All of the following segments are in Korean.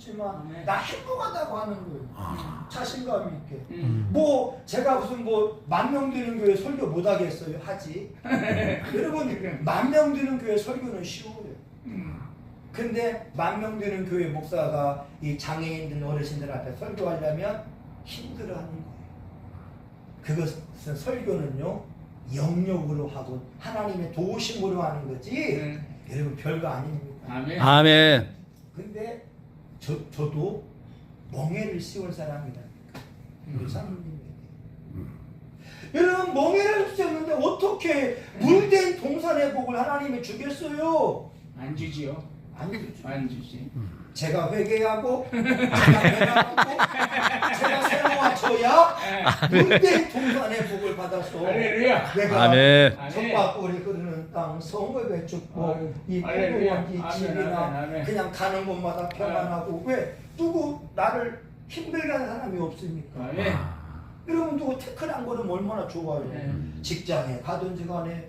있지만 아멘. 나 행복하다고 하는 거예요. 자신감 있게. 음. 뭐 제가 무슨 뭐 만 명 되는 교회 설교 못 하겠어요 하지. 여러분 만 명 되는 교회 설교는 쉬워요. 근데 만 명 되는 교회 목사가 이 장애인들 어르신들 앞에 설교하려면 힘들어하는 거예요. 그것은 설교는요 영역으로 하고 하나님의 도우심으로 하는 거지. 네. 여러분 별거 아닙니다. 아멘. 아멘. 근데 저 저도 멍해를 씌울 사람이다. 음. 우리 사모님. 여러분 멍해를 씌웠는데 어떻게 물된 동산의 복을 하나님이 주겠어요? 안 주지요. 안 주지. 제가 회개하고 제가 회개하고 제가 새로워져야 물된 동산의 복을 받아서 할렐루야. 내가 아멘. 젖밥벌이 흐르는 땅 성읍의 축복 이 할렐루야. 포도원지 아멘, 집이나 아멘, 아멘. 그냥 가는 곳마다 평안하고 왜 누구 나를 힘들게 하는 사람이 없습니까? 아멘. 여러분 누구 태클한 거는 얼마나 좋아요. 네. 직장에 가든지 간에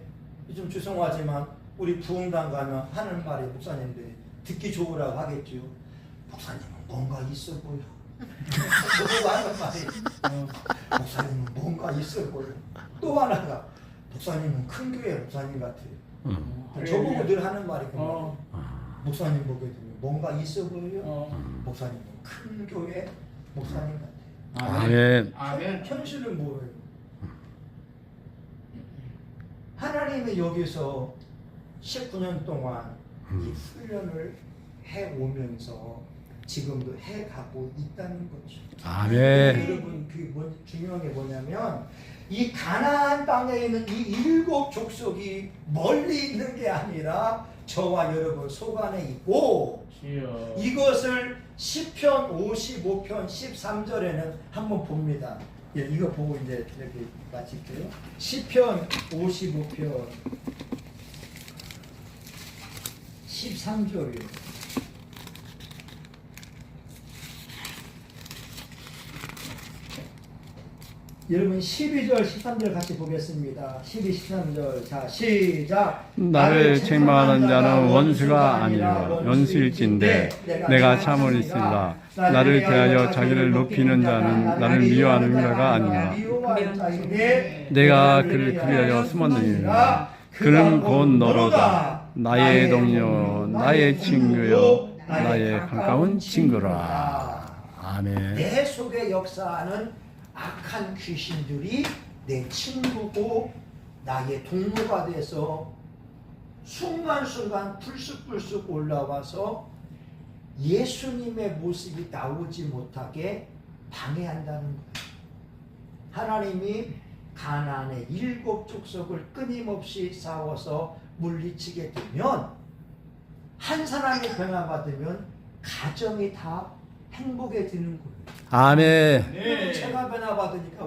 좀 죄송하지만 우리 부흥당 가면 하는 말이 목사님들이 듣기 좋으라고 하겠죠. 목사님은 뭔가 있어 보여. 저보고 하는 말이 어, 목사님은 뭔가 있어 보여. 또 하나가 목사님은 큰 교회 목사님 같아요. 음. 저보고 늘 하는 말이 그 어. 목사님 보게 되면 뭔가 있어 보여요. 어. 목사님은 큰 교회 목사님 같아요. 아멘. 아멘. 현 실은 뭐예요? 하나님이 여기서 19년 동안 이 훈련을 해 오면서 지금도 해 가고 있다는 거죠. 아멘. 여러분 그 뭐, 중요한 게 뭐냐면 이 가나안 땅에 있는 이 일곱 족속이 멀리 있는 게 아니라 저와 여러분 속 안에 있고 주여. 이것을 시편 55편 13절에는 한번 봅니다. 예, 이거 보고 이제 이렇게 마칠게요. 시편 55편 13절이요. 여러분 12절 13절 같이 보겠습니다. 12 13절 자 시작 나를 책망하는 자는 원수가 아니라 연수일진데 내가 참을 있으리라. 나를 대하여 자기를 높이는 자는 나를 미워하는 자가 아니라 내가 그를 그리하여 숨었느니라. 그는 곧 너로다. 나의 동료, 나의 친구요, 나의 가까운 친구라. 아멘. 내 속에 역사하는 악한 귀신들이 내 친구고 나의 동료가 돼서 순간순간 불쑥불쑥 올라와서 예수님의 모습이 나오지 못하게 방해한다는 거예요. 하나님이 가나안의 일곱 족속을 끊임없이 싸워서 물리치게 되면 한 사람이 변화받으면 가정이 다 행복해지는 거예요. 아멘. 네. 제가 변화받으니까